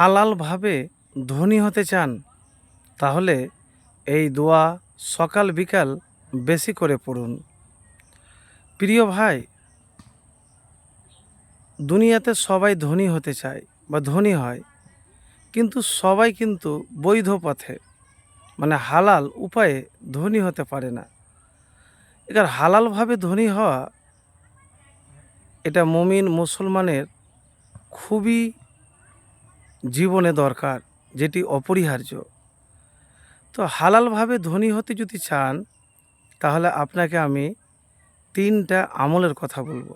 হালালভাবে ধনী হতে চান, তাহলে এই দোয়া সকাল বিকাল বেশি করে পড়ুন। প্রিয় ভাই, দুনিয়াতে সবাই ধনী হতে চায় বা ধনী হয়, কিন্তু সবাই কিন্তু বৈধ পথে মানে হালাল উপায়ে ধনী হতে পারে না। এবার হালালভাবে ধনী হওয়া, এটা মমিন মুসলমানের খুবই জীবনে দরকার, যেটি অপরিহার্য। তো হালালভাবে ধনী হতে যদি চান, তাহলে আপনাকে আমি তিনটা আমলের কথা বলব।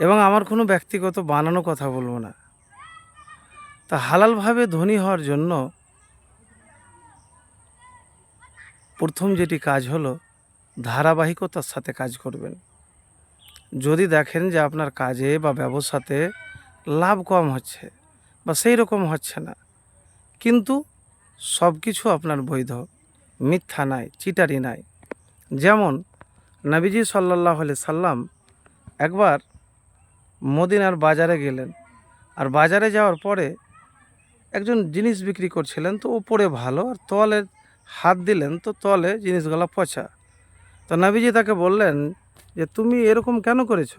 এবং আমার কোনো ব্যক্তিগত বানানো কথা বলব না। তা হালালভাবে ধনী হওয়ার জন্য প্রথম যেটি কাজ হলো, ধারাবাহিকতার সাথে কাজ করবেন। যদি দেখেন যে আপনার কাজে বা ব্যবসাতে লাভ কম হচ্ছে বা সেই রকম হচ্ছে না। কিন্তু সব কিছু আপনার বৈধ। মিথ্যা নাই, চিটারি নাই। যেমন নবীজি সাল্লাহ আলি সাল্লাম একবার মদিনার বাজারে গেলেন আর বাজারে যাওয়ার পরে একজন জিনিস বিক্রি করছিলেন, তো ওপরে ভালো আর তলে হাত দিলেন, তো তলে জিনিসগুলো পচা। তো নবীজি তাকে বললেন যে, তুমি এরকম কেন করেছ?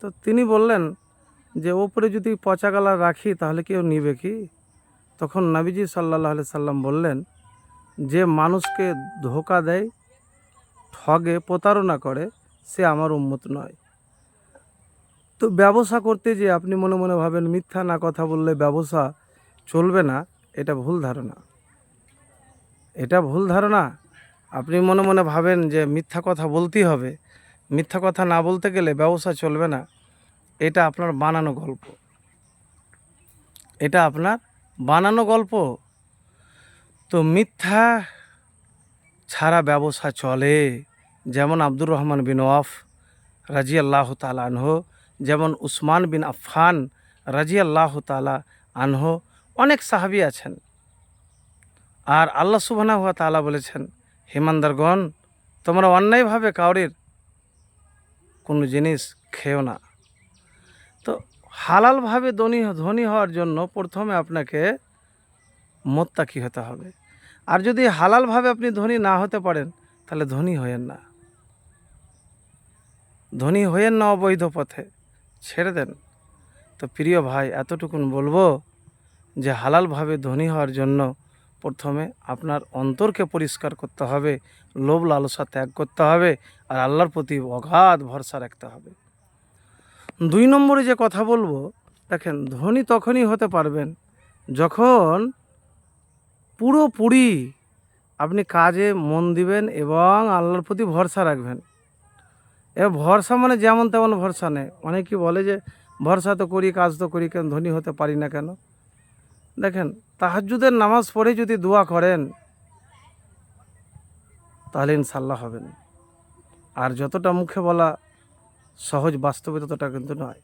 তো তিনি বললেন যে ওপরে যদি পচা গালা রাখি, তাহলে কেউ নিবে কি? তখন নবীজি সাল্লাহ আলি সাল্লাম বললেন, যে মানুষকে ধোকা দেয়, ঠগে, প্রতারণা করে, সে আমার উন্মত নয়। তো ব্যবসা করতে যে আপনি মনে মনে ভাবেন, মিথ্যা না কথা বললে ব্যবসা চলবে না, এটা ভুল ধারণা। এটা ভুল ধারণা? আপনি মনে মনে ভাবেন যে মিথ্যা কথা বলতেই হবে। মিথ্যা কথা না বলতে গেলে ব্যবসা চলবে না। এটা আপনার বানানো গল্প। এটা আপনার বানানো গল্প। তো মিথ্যা ছাড়া ব্যবসা চলে। যেমন আব্দুর রহমান বিন ওয়াফ রাজি আল্লাহ তালা আনহ, যেমন উসমান বিন আফফান রাজি আল্লাহ তালা আনহ, অনেক সাহাবি আছেন। আর আল্লাহ সুবহানা হুয়া তালা বলেছেন হিমানদারগণ তোমরা অন্যায়ভাবে কাউরির কোনো জিনিস খেও না। তো হালালভাবে ধনী ধনী হওয়ার জন্য প্রথমে আপনাকে মোত্তাকি হতে হবে। আর যদি হালালভাবে আপনি ধনী না হতে পারেন, তাহলে ধনী হয়েন না। ধনী হয়েন না অবৈধ পথে, ছেড়ে দেন। তো প্রিয় ভাই, এতটুকুন বলব যে হালালভাবে ধনী হওয়ার জন্য প্রথমে আপনার অন্তরকে পরিষ্কার করতে হবে, লোভ লালসা ত্যাগ করতে হবে, আর আল্লাহর প্রতি অগাধ ভরসা রাখতে হবে। দুই নম্বরে যে কথা বলব, দেখেন, ধনী তখনই হতে পারবেন যখন পুরোপুরি আপনি কাজে মন দিবেন এবং আল্লাহর প্রতি ভরসা রাখবেন। এবার ভরসা মানে যেমন তেমন ভরসা নেই। অনেকে বলে যে, ভরসা তো করি, কাজ তো করি, কেন ধনী হতে পারি না কেন? দেখেন তাহাজুদের নামাজ পড়ে যদি দোয়া করেন, তাহলে ইনশাল্লাহ হবেন। আর যতটা মুখে বলা সহজ বাস্তবে ততটা কিন্তু নয়।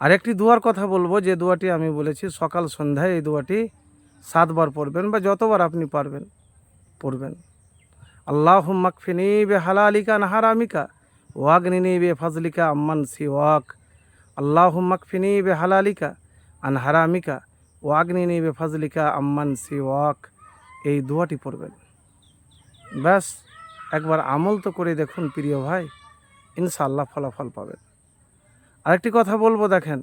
আরেকটি দুয়ার কথা বলব, যে দুয়াটি আমি বলেছি, সকাল সন্ধ্যায় এই দুয়াটি সাতবার পড়বেন বা যতবার আপনি পারবেন পড়বেন। আল্লাহ মাকফিনি বে হালালিকা নাহারামিকা ওয়াগনিনি বে ফাজলিকা আম্মান সি ওয়াক আল্লাহ মাকফিনি বে হালালিকা আন হারামিকা ওয়াগনিনি বে ফাজলিকা আম্মান সি ওয়াক এই দোয়াটি পড়বেন। ব্যাস, একবার আমল তো করে দেখুন প্রিয় ভাই। ইনশাআল্লাহ ফলাফল পাবেন। আরেকটি কথা বলব দেখেন,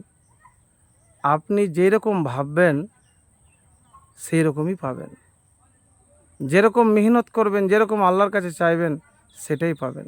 আপনি যেরকম ভাববেন সেই রকমই পাবেন। যেরকম মেহনত করবেন, যেরকম আল্লাহর কাছে চাইবেন, সেটাই পাবেন।